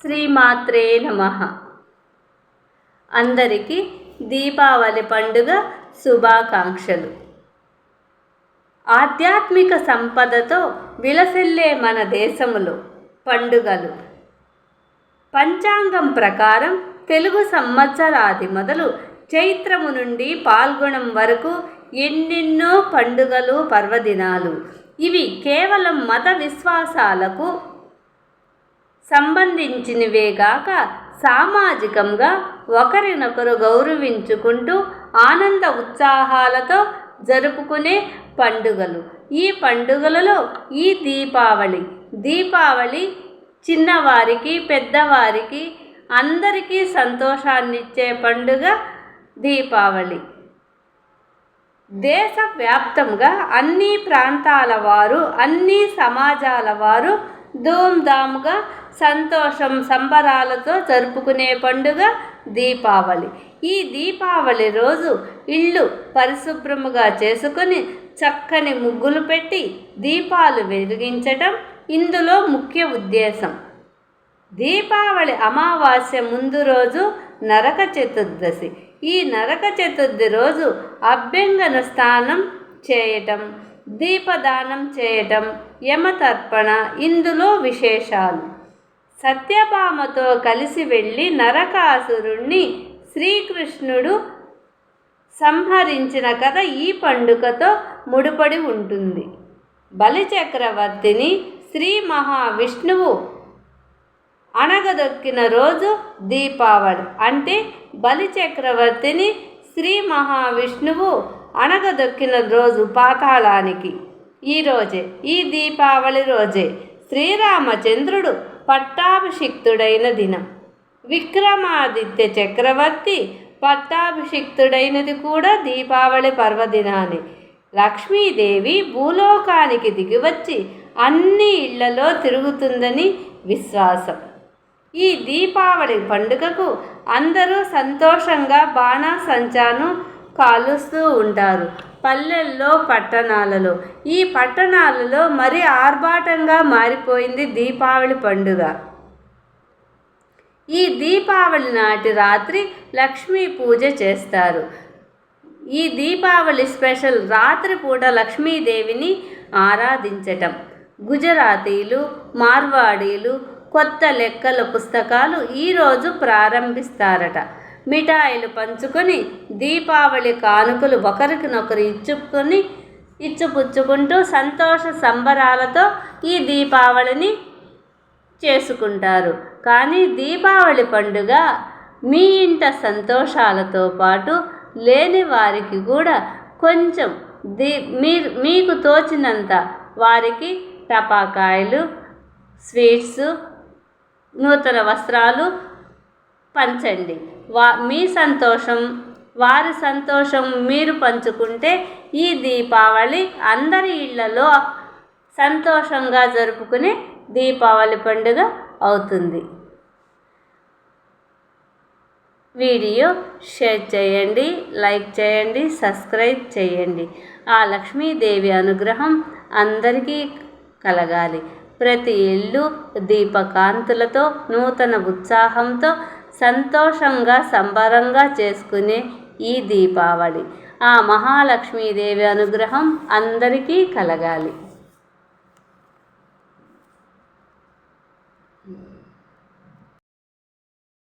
శ్రీమాత్రే నమ. అందరికీ దీపావళి పండుగ శుభాకాంక్షలు. ఆధ్యాత్మిక సంపదతో విలసిల్లే మన దేశములో పండుగలు. పంచాంగం ప్రకారం తెలుగు సంవత్సరాది మొదలు చైత్రము నుండి పాల్గొనం వరకు ఎన్నెన్నో పండుగలు పర్వదినాలు. ఇవి కేవలం మత విశ్వాసాలకు సంబంధించినవేగాక సామాజికంగా ఒకరినొకరు గౌరవించుకుంటూ ఆనంద ఉత్సాహాలతో జరుపుకునే పండుగలు. ఈ పండుగలలో ఈ దీపావళి దీపావళి చిన్నవారికి పెద్దవారికి అందరికీ సంతోషాన్నిచ్చే పండుగ దీపావళి. దేశవ్యాప్తంగా అన్ని ప్రాంతాల వారు అన్ని సమాజాల వారు ధూమ్ధామ్గా సంతోషం సంబరాలతో జరుపుకునే పండుగ దీపావళి. ఈ దీపావళి రోజు ఇళ్ళు పరిశుభ్రముగా చేసుకొని చక్కని ముగ్గులు పెట్టి దీపాలు వెలిగించటం ఇందులో ముఖ్య ఉద్దేశం. దీపావళి అమావాస్య ముందు రోజు నరక చతుర్దశి. ఈ నరక చతుర్థి రోజు అభ్యంగన స్నానం చేయటం. దీపదానం చేయటం యమతర్పణ ఇందులో విశేషాలు. సత్యభామతో కలిసి వెళ్ళి నరకాసురుణ్ణి శ్రీకృష్ణుడు సంహరించిన కథ ఈ పండుగతో ముడిపడి ఉంటుంది. బలిచక్రవర్తిని శ్రీ మహావిష్ణువు అణగదొక్కిన రోజు దీపావళి అంటే బలిచక్రవర్తిని శ్రీ మహావిష్ణువు అణగదొక్కిన రోజు పాతాళానికి. ఈరోజే ఈ దీపావళి రోజే శ్రీరామచంద్రుడు పట్టాభిషిక్తుడైన దినం. విక్రమాదిత్య చక్రవర్తి పట్టాభిషిక్తుడైనది కూడా దీపావళి పర్వదినాన్ని లక్ష్మీదేవి భూలోకానికి దిగివచ్చి అన్ని ఇళ్ళలో తిరుగుతుందని విశ్వాసం. ఈ దీపావళి పండుగకు అందరూ సంతోషంగా బాణాసంచాను కాలుస్తూ ఉంటారు. పల్లెల్లో పట్టణాలలో. ఈ పట్టణాలలో మరి ఆర్భాటంగా మారిపోయింది దీపావళి పండుగ. ఈ దీపావళి నాటి రాత్రి లక్ష్మీ పూజ చేస్తారు. ఈ దీపావళి స్పెషల్ రాత్రిపూట లక్ష్మీదేవిని ఆరాధించటం. గుజరాతీలు మార్వాడీలు కొత్త లెక్కల పుస్తకాలు ఈరోజు ప్రారంభిస్తారట. మిఠాయిలు పంచుకొని దీపావళి కానుకలు ఒకరికినొకరు ఇచ్చుకొని ఇచ్చిపుచ్చుకుంటూ సంతోష సంబరాలతో ఈ దీపావళిని చేసుకుంటారు. కానీ దీపావళి పండుగ మీ ఇంట సంతోషాలతో పాటు లేని వారికి కూడా కొంచెం దీ మీరు మీకు తోచినంత వారికి టపాకాయలు స్వీట్స్ నూతన వస్త్రాలు పంచండి. వా మీ సంతోషం వారి సంతోషం మీరు పంచుకుంటే ఈ దీపావళి అందరి ఇళ్ళలో సంతోషంగా జరుపుకునే దీపావళి పండుగ అవుతుంది. వీడియో షేర్ చేయండి లైక్ చేయండి సబ్స్క్రైబ్ చేయండి. ఆ లక్ష్మీదేవి అనుగ్రహం అందరికీ కలగాలి. ప్రతి ఇల్లు దీపకాంతులతో నూతన ఉత్సాహంతో సంతోషంగా సంబరంగా చేసుకునే ఈ దీపావళి. ఆ మహాలక్ష్మీదేవి అనుగ్రహం అందరికీ కలగాలి.